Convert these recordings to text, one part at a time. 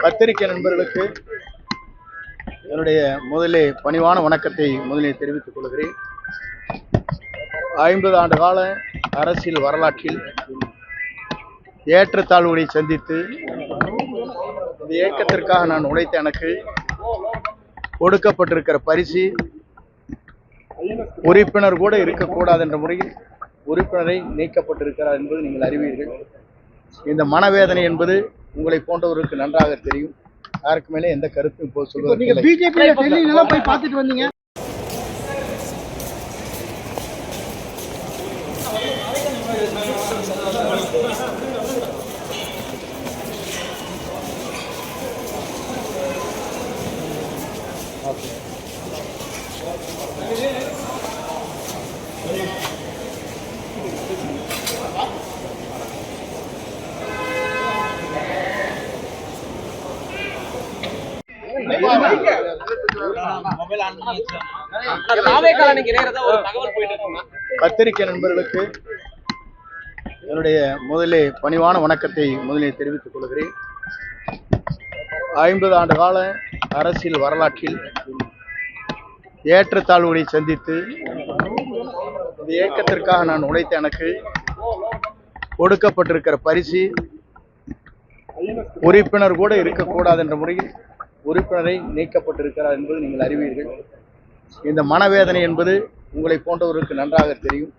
பத்திரிகை நண்பர்களுக்கு என்னுடைய முதலே பணிவான வணக்கத்தை முதலில் தெரிவித்துக் கொள்கிறேன். ஐம்பது ஆண்டு கால அரசியல் வரலாற்றில் ஏற்றத்தாழ்வுகளை சந்தித்து இந்த இயக்கத்திற்காக நான் உழைத்த எனக்கு கொடுக்கப்பட்டிருக்கிற பரிசு உறுப்பினர் கூட இருக்கக்கூடாது என்ற முறையில் உறுப்பினரை நீக்கப்பட்டிருக்கிறார் என்பது நீங்கள் அறிவீர்கள். இந்த மனவேதனை என்பது உங்களை போன்றவருக்கு நன்றாக தெரியும். யாருக்கு மேலே எந்த கருத்தும் இப்போ பிஜேபி போய் பார்த்துட்டு வந்தீங்க. பத்திரிகை நண்பர்களுக்கு என்னுடைய முதலே பணிவான வணக்கத்தை முதலில் தெரிவித்துக் கொள்கிறேன். ஐம்பது ஆண்டு கால அரசியல் வரலாற்றில் ஏற்றத்தாழ்வுகளை சந்தித்து இந்த இயக்கத்திற்காக நான் உழைத்த எனக்கு கொடுக்கப்பட்டிருக்கிற பரிசு உறுப்பினர் கூட இருக்கக்கூடாது என்ற முறையில் உறுப்பினரை நீக்கப்பட்டிருக்கிறார் என்பது நீங்கள் அறிவீர்கள். இந்த மனவேதனை என்பது உங்களை போன்றவருக்கு நன்றாக தெரியும்.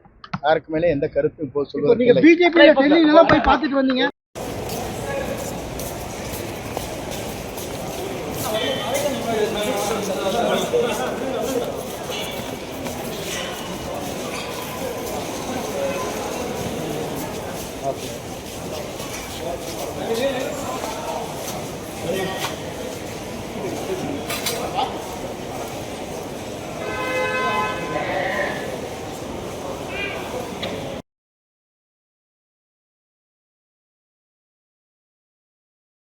யாருக்கு மேலே எந்த கருத்தும் இப்போ நீங்க. பிஜேபி டெல்லியில போய் பார்த்துட்டு வந்தீங்க. ஓகே